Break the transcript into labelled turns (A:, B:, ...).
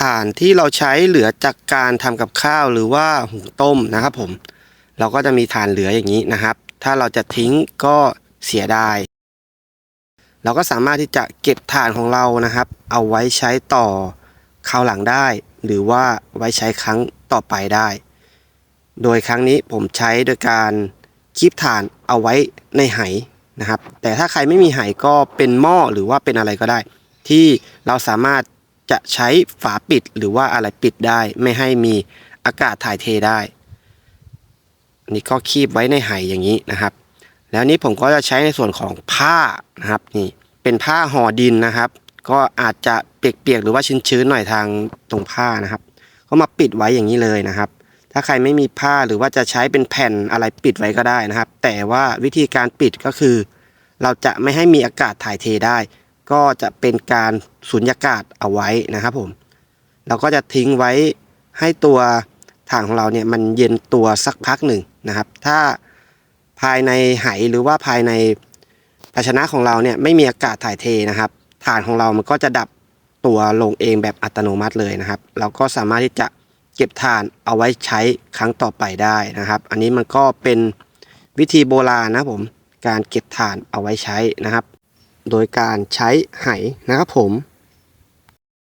A: ถ่านที่เราใช้เหลือจากการทำกับข้าวหรือว่าหุงต้มนะครับผม เราก็จะมีถ่านเหลืออย่างนี้นะครับ ถ้าเราจะทิ้งก็เสียดาย เราก็สามารถที่จะเก็บถ่านของเรานะครับ เอาไว้ใช้ต่อคราวหลังได้ หรือว่าไว้ใช้ครั้งต่อไปได้ โดยครั้งนี้ผมใช้โดยการคีบถ่านเอาไว้ในไหนะครับ แต่ถ้าใครไม่มีไหก็เป็นหม้อหรือว่าเป็นอะไรก็ได้ ที่เราสามารถ จะใช้ฝาปิดหรือว่าอะไรปิดได้ ไม่ให้มีอากาศถ่ายเทได้ นี่ก็คีบไว้ในไหอย่างนี้นะครับ แล้วนี้ผมก็จะใช้ในส่วนของผ้านะครับนี่เป็นผ้าห่อดินนะครับ ก็อาจจะเปียกๆหรือว่าชื้นๆหน่อยทางตรงผ้านะครับก็มาปิดไว้อย่างนี้เลยนะครับ ถ้าใครไม่มีผ้าหรือว่าจะใช้เป็นแผ่นอะไรปิดไว้ก็ได้นะครับ แต่ว่าวิธีการปิดก็คือ เราจะไม่ให้มีอากาศถ่ายเทได้ ก็จะเป็นการสูญญากาศเอาไว้นะครับผมเราก็จะทิ้งไว้ให้ตัวถ่านของเราเนี่ยมันเย็นตัวสักพักหนึ่งนะครับ ถ้าภายในไหหรือว่าภายในภาชนะของเราเนี่ยไม่มีอากาศถ่ายเทนะครับถ่านของเรามันก็จะดับตัวลงเองแบบอัตโนมัติเลยนะครับ เราก็สามารถที่จะเก็บถ่านเอาไว้ใช้ครั้งต่อไปได้นะครับ อันนี้มันก็เป็นวิธีโบราณนะผมการเก็บถ่านเอาไว้ใช้นะครับ โดยการใช้ไหนะครับผม